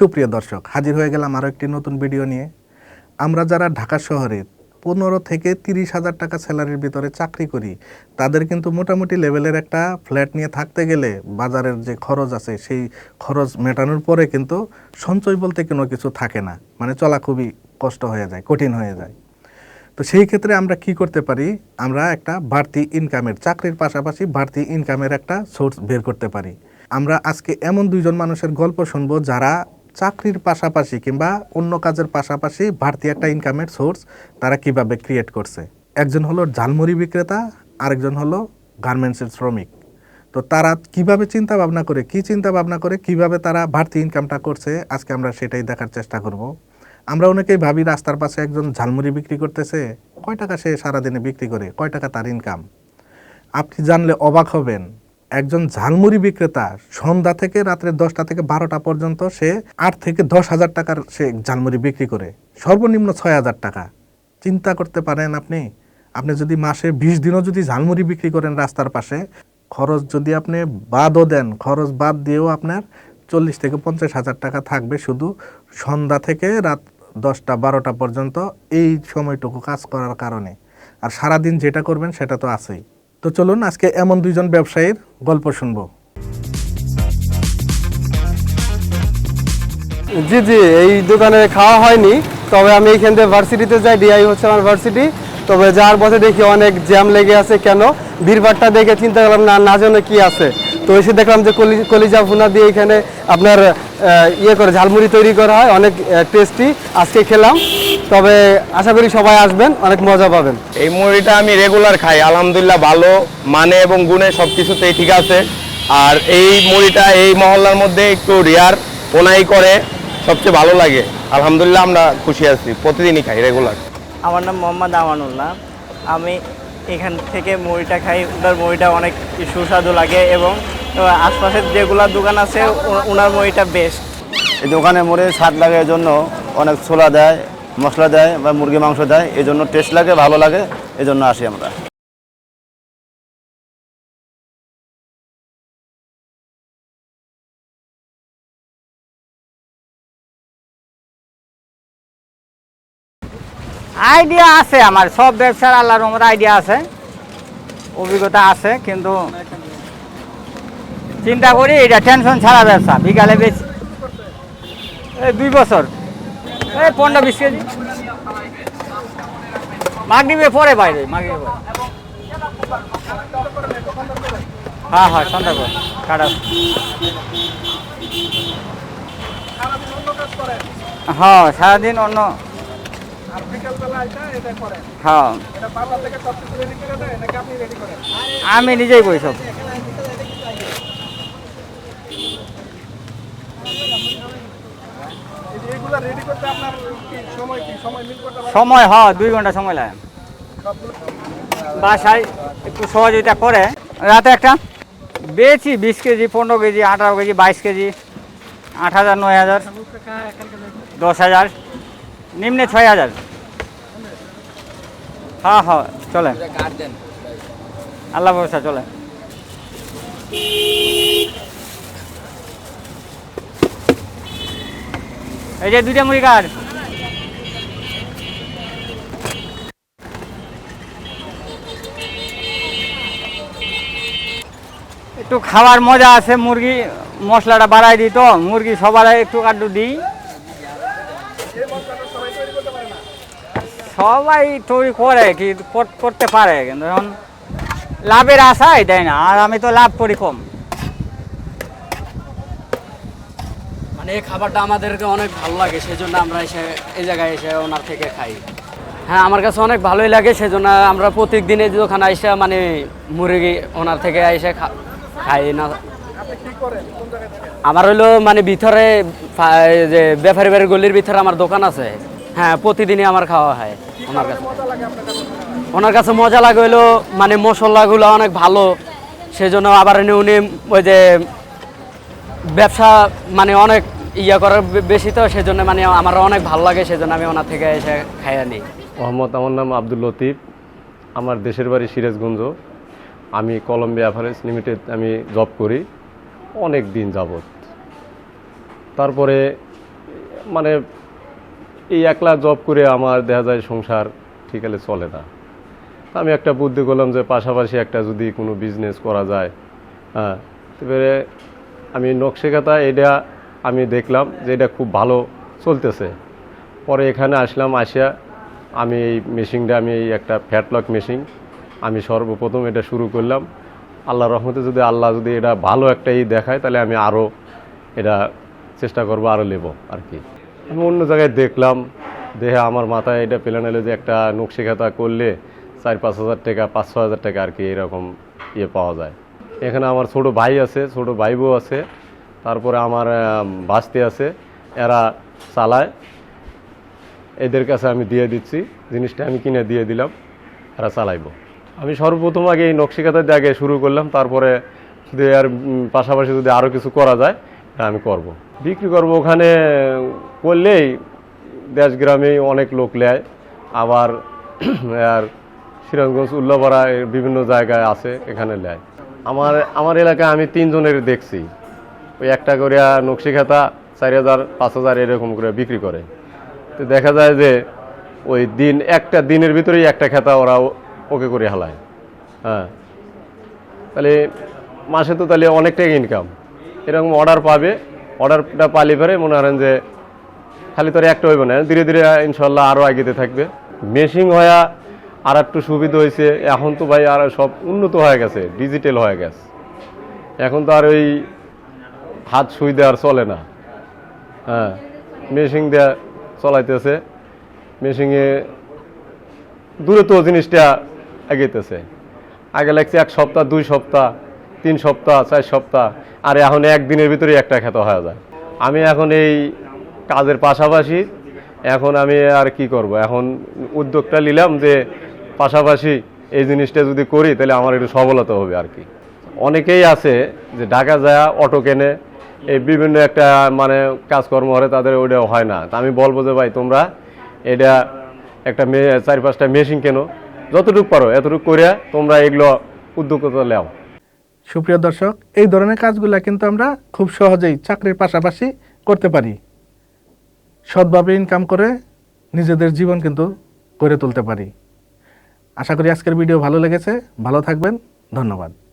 সুপ্রিয় দর্শক, হাজির হয়ে গেলাম আরও একটি নতুন ভিডিও নিয়ে। আমরা যারা ঢাকা শহরে পনেরো থেকে তিরিশ হাজার টাকা স্যালারির ভিতরে চাকরি করি, তাদের কিন্তু মোটামুটি লেভেলের একটা ফ্ল্যাট নিয়ে থাকতে গেলে বাজারের যে খরচ আছে, সেই খরচ মেটানোর পরে কিন্তু সঞ্চয় বলতে কোনো কিছু থাকে না। মানে চলা খুবই কষ্ট হয়ে যায়, কঠিন হয়ে যায়। তো সেই ক্ষেত্রে আমরা কি করতে পারি? আমরা একটা বাড়তি ইনকামের চাকরির পাশাপাশি বাড়তি ইনকামের একটা সোর্স বের করতে পারি। আমরা আজকে এমন দুইজন মানুষের গল্প শুনব যারা চাকরির পাশাপাশি কিংবা অন্য কাজের পাশাপাশি বাড়তি একটা ইনকামের সোর্স তারা কীভাবে ক্রিয়েট করছে? একজন হলো ঝালমুড়ি বিক্রেতা, আরেকজন হলো গার্মেন্টসের শ্রমিক। তো তারা কীভাবে চিন্তা ভাবনা করে, কি চিন্তা ভাবনা করে, কীভাবে তারা বাড়তি ইনকামটা করছে, আজকে আমরা সেটাই দেখার চেষ্টা করব। আমরা অনেকেই ভাবি রাস্তার পাশে একজন ঝালমুড়ি বিক্রি করতেছে, কয় টাকা সে সারাদিনে বিক্রি করে, কয় টাকা তার ইনকাম আপনি জানলে অবাক হবেন একজন ঝালমুড়ি বিক্রেতা সন্ধ্যা থেকে রাত্রে দশটা থেকে বারোটা পর্যন্ত সে আট থেকে দশ হাজার টাকার সে ঝালমুড়ি বিক্রি করে। সর্বনিম্ন ছয় হাজার টাকা। চিন্তা করতে পারেন আপনি আপনি যদি মাসে বিশ দিনও যদি ঝালমুড়ি বিক্রি করেন রাস্তার পাশে, খরচ যদি আপনি বাদও দেন, খরচ বাদ দিয়েও আপনার চল্লিশ থেকে পঞ্চাশ হাজার টাকা থাকবে শুধু সন্ধ্যা থেকে রাত দশটা, বারোটা পর্যন্ত এই সময়টুকু কাজ করার কারণে। আর সারাদিন যেটা করবেন সেটা তো আছেই। তো চলুন আজকে এমন দুইজন ব্যবসায়ীর গল্প শুনব। জি জি, এই দোকানে খাওয়া হয়নি, তবে আমি এইখান থেকে ভার্সিটিতে যাই ডিআই হচ্ছে আমার ভার্সিটি তবে যার পথে দেখি অনেক জ্যাম লেগে আছে কেন, ভিড়ভাড়টা দেখে চিন্তা করলাম, না না জানো কি আছে। তো এসে দেখলাম যে কলি, কলিজা ভুনা দিয়ে এখানে আপনার ইয়ে করে, ঝালমুড়ি তৈরি করা হয়, অনেক টেস্টি আজকে খেলাম তবে আশা করি সবাই আসবেন অনেক মজা পাবেন। এই মুড়িটা আমি রেগুলার খাই আলহামদুলিল্লাহ ভালো মানে এবং গুণে সব কিছুতেই ঠিক আছে। আর এই মুড়িটা এই মহল্লার মধ্যে একটু রিয়ার ওনাই করে সবচেয়ে ভালো লাগে। আলহামদুলিল্লাহ আমরা খুশি আছি প্রতিদিনই খাই রেগুলার আমার নাম মোহাম্মদ আমানুল্লাহ। আমি এখান থেকে মুড়িটা খাই ওনার মুড়িটা অনেক সুস্বাদু লাগে এবং আশপাশের যেগুলো দোকান আছে ওনার মুড়িটা বেস্ট এই দোকানে মোড়ে স্বাদ লাগে জন্য অনেক ছোলা দেয় মশলা দেয় বা মুরগি মাংস দেয় এই জন্য টেস্ট লাগে, ভালো লাগে এই জন্য আসি আমরা। আইডিয়া আছে আমার, সব ব্যবসার আল্লাহর রহমত আইডিয়া আছে। অভিজ্ঞতা আছে, কিন্তু চিন্তা করি, এটা টেনশন ছাড়া ব্যবসা, বিকালে বেশি দুই বছর। এই পনেরো বিশ কেজি। মাগরিবে পরে বাইরে মাগরিবে পরে। হ্যাঁ হ্যাঁ সন্ধ্যা কাটা। হ্যাঁ সারাদিন অন্য। হ্যাঁ। আমি নিজেই করি সব। সময় হয় দুই ঘণ্টা সময় লাগে। বাসায় একটু সহযোগিতা করে। রাতে একটা বেচি বিশ কেজি পনেরো কেজি আঠারো কেজি বাইশ কেজি আট হাজার নয় হাজার দশ হাজার নিম্নে ছয় হাজার। হ্যাঁ হ্যাঁ চলে আল্লাহ ভরসা চলে এই যে দুইটা মুড়ি কার? একটু খাওয়ার মজা আছে, মুরগি মশলাটা বাড়াই দিই তো, মুরগি সবার একটু আড্ডু দিই। সবাই তৈরি করে কি করতে পারে, কিন্তু এখন লাভের আশাই দেয় না, আর আমি তো লাভ করি কম। এই খাবারটা আমাদেরকে অনেক ভালো লাগে সেই জন্য আমরা এসে এই জায়গায় এসে ওনার থেকে খাই। হ্যাঁ আমার কাছে অনেক ভালোই লাগে সেই জন্য আমরা প্রত্যেক দিনে দোকানে এসে মানে মুরগি ওনার থেকে এসে খাই না। আমার হইল মানে ভিতরে যে ব্যাপারী বাড়ির গলির ভিতরে আমার দোকান আছে। হ্যাঁ প্রতিদিনই আমার খাওয়া হয় ওনার কাছে। ওনার কাছে মজা লাগে হইল মানে মশলাগুলো অনেক ভালো, সেজন্য আবার উনি ওই যে ব্যবসা মানে অনেক ইয়া করার বেশি তো, সেজন্য মানে আমার অনেক ভালো লাগে, সেজন্য আমি ওনার থেকে এসে খাইয়া নিই। মোহাম্মদ, আমার নাম আব্দুল লতিফ। আমার দেশের বাড়ি সিরাজগঞ্জ। আমি কলম্বিয়া অ্যাভারেজ লিমিটেড আমি জব করি, অনেক দিন যাবত তারপরে মানে এই একলা জব করে আমার দেখা যায় সংসার ঠিক আছে চলে না। আমি একটা বুদ্ধি করলাম যে পাশাপাশি একটা যদি কোনো বিজনেস করা যায় হ্যাঁ এবারে আমি নকশিকাতা এটা আমি দেখলাম যে এটা খুব ভালো চলতেছে। পরে এখানে আসলাম, আসিয়া আমি এই মেশিনটা, আমি এই একটা ফ্যাটলক মেশিন, আমি সর্বপ্রথম এটা শুরু করলাম। আল্লাহ রহমতে যদি আল্লাহ যদি এটা ভালো একটা ই দেখায়, তাহলে আমি আরও এটা চেষ্টা করব আরও নেব আর কি আমি অন্য জায়গায় দেখলাম দেখে আমার মাথায় এটা প্ল্যান এলো যে একটা নকশিকাতা করলে চার পাঁচ হাজার টাকা, পাঁচ ছ হাজার টাকা আর কি এরকম ইয়ে পাওয়া যায়। এখানে আমার ছোট ভাই আছে, ছোট ভাই বউ আছে। তারপরে আমার আম, ভাস্তি আছে এরা চালায়। এদের কাছে আমি দিয়ে দিচ্ছি জিনিসটা আমি কিনে দিয়ে দিলাম এরা চালাইবো। আমি সর্বপ্রথম আগে এই নকশিকাতা দিয়ে আগে শুরু করলাম তারপরে যদি আর পাশাপাশি যদি আরও কিছু করা যায় আমি করব। বিক্রি করব ওখানে করলেই দেশ গ্রামে অনেক লোক নেয়। আবার আর শ্রীরঙ্গঞ্জ উল্লাপাড়া বিভিন্ন জায়গায় আছে এখানে নেয়। আমার আমার এলাকায় আমি তিনজনের দেখছি। ওই একটা করে নকশিখাতা চার হাজার, পাঁচ হাজার এরকম করে বিক্রি করে। তো দেখা যায় যে ওই দিন, একটা দিনের ভিতরেই একটা খেতা ওরা ওকে করে হালায়। হ্যাঁ। তাহলে মাসে তো তাহলে অনেকটাই ইনকাম এরকম অর্ডার পাবে অর্ডারটা পালি পরে মনে করেন যে খালি তোর একটা হইব না। ধীরে ধীরে ইনশাল্লাহ আরও আগিতে থাকবে। মেশিং হয়া আর একটু সুবিধা হয়েছে এখন তো ভাই আর সব উন্নত হয়ে গেছে ডিজিটাল হয়ে গেছে। এখন তো আর ওই হাত সুই দেওয়ার চলে না। হ্যাঁ মেশিং দেয়া চলাইতেছে মেশিংয়ে দূরে তো জিনিসটা এগিয়েতেছে আগে লাগছে এক সপ্তাহ, দুই সপ্তাহ, তিন সপ্তাহ, চার সপ্তাহ, আর এখন একদিনের ভিতরে একটা খেত হয়ে যায়। আমি এখন এই কাজের পাশাপাশি, এখন আমি আর কি করব? এখন উদ্যোগটা নিলাম যে পাশাপাশি এই জিনিসটা যদি করি, তাহলে আমার একটু সফলতা হবে আর কি। অনেকেই আছে যে ঢাকা যায়, অটো কেনে এই বিভিন্ন একটা মানে কাজকর্ম হলে তাদের ওইটা হয় না। তা আমি বলব যে, ভাই, তোমরা এটা একটা চার পাঁচটা মেশিন কেন? যতটুকু পারো, এতটুকু করে তোমরা এগুলো উদ্যোগতা নেও। সুপ্রিয় দর্শক, এই ধরনের কাজগুলো কিন্তু আমরা খুব সহজেই চাকরির পাশাপাশি করতে পারি। সৎভাবে ইনকাম করে নিজেদের জীবন কিন্তু গড়ে তুলতে পারি। আশা করি আজকের ভিডিও ভালো লেগেছে। ভালো থাকবেন। ধন্যবাদ।